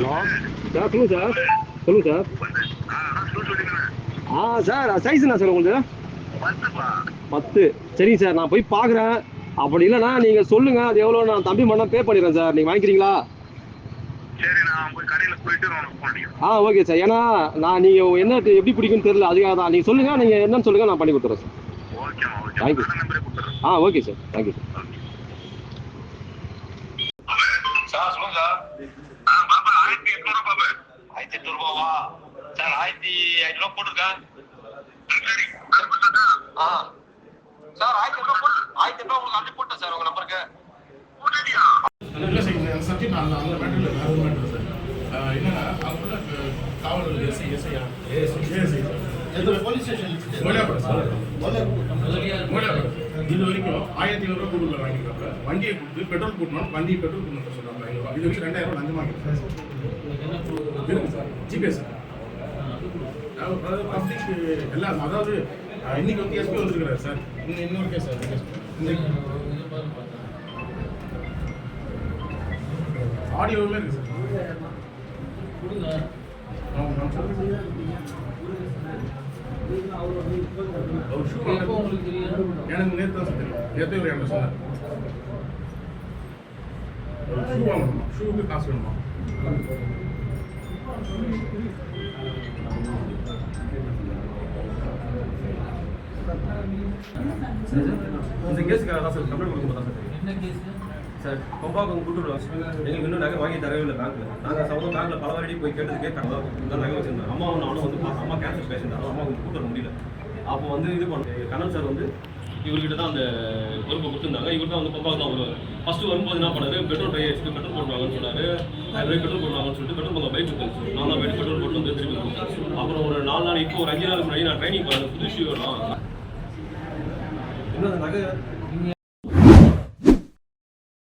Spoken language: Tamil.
சார் சொல்லுங்க சார் சொல்லுங்க சார் ஆ சார் சைஸ் என்ன சார் உங்களுக்கு பத்து. சரிங்க சார் நான் போய் பார்க்குறேன் அப்படி இல்லைன்னா நீங்கள் சொல்லுங்கள் அது எவ்வளோ நான் தம்பி பண்ண பே பண்ணிடுறேன் சார். நீங்கள் வாங்கிக்கிறீங்களா? சரி ஆ ஓகே சார். ஏன்னா நான் நீங்கள் என்ன எப்படி பிடிக்கும்னு தெரியல. அதுக்காக தான். நீங்கள் சொல்லுங்கள் நீங்கள் என்னன்னு சொல்லுங்கள் நான் பண்ணி கொடுத்துறேன் சார். கொடுத்துறேன். ஆ okay sir. Thank you sir sir எட்நூறு பாபா ஆயிரத்தி எட்நூறு ரூபாவா? சார் ஆயிரத்தி ஐநூறுவா போட்டிருக்கேன் சரி ஆ. சார் ஆயிரத்தி எட்நூறு போட்டு ஆயிரத்தி எட்நூறு உங்களுக்கு அனுப்பி போட்டேன் சார் உங்க நம்பருக்கு. சப்ஜெக்ட் அந்த அந்த மேட்டர் இல்லை வேறு மேட்டர் சார். என்னன்னா அவங்கள காவல் எஸ்ஐ எந்த போலீஸ் ஸ்டேஷன் சார் இது வரைக்கும் ஆயிரத்தி ஐநூறுரூவா கூட்டு வாங்கிக்கிறாங்க வண்டியை கொடுத்து பெட்ரோல் கூட்டணும் வண்டியை பெட்ரோல் போடணும் சொல்கிறாங்க ஐநூறுவா இது வரைக்கும் ரெண்டாயிரம் ரூபாய் சார் இருக்கு சார். GPay sir. பப்ளிக் எல்லாம் அதாவது இன்னைக்கு வந்து எஸ்பி வந்துருக்கிறார் சார். இன்னும் இன்னொரு கேஸ் சார் இன்னைக்கு இருக்கு சார். ஆமா, எனக்கு நேற்று தான் தெரியும். சொன்னார். வாங்கணுமா? காசு வேணுமா? இந்த கேஸுக்காக சார் கம்ப்ளைண்ட் தான் சார் சார் கொம்பாக்கம் கூட்டுறோம் எங்களுக்கு இன்னும் நகை வாங்கி தரவே இல்லை பேங்க்ல நாங்கள் சவுதம் பேங்க்ல பல வாட்டி போய் கேட்டதுக்கே இந்த நகை வச்சிருந்தோம் அம்மா நானும் வந்து பார்த்தோம் அம்மா கேன்சர் பேஷண்ட் அம்மா வந்து கூட்டு முடியல. அப்போ வந்து இது பண்ண கண்ணன் சார் வந்து இவர்கிட்ட தான் அந்த பொறுப்பை கொடுத்துருந்தாங்க. இவர் தான் வந்து கொம்பாக்கம் தான் வருவார். ஃபஸ்ட்டு வரும்போது என்ன பண்ணாரு? பெட்ரோல் டை அடிச்சுட்டு பெட்ரோல் போடுவாங்கன்னு சொன்னாரு. அது பெட்ரோல் போடுவாங்கன்னு சொல்லிட்டு பெட்ரோல் பங்கம் பைக் கொடுத்து நான் தான் பெட்ரோல் பெட்ரோல் போட்டு வந்து திருப்பி கொடுத்தேன். அப்புறம் ஒரு நாலு நாள் இப்போ ஒரு அஞ்சு நாள் முன்னாடி நான் ட்ரைனிங் பண்ணேன் புது ஷூ வேணும் இன்னும் அந்த நகை?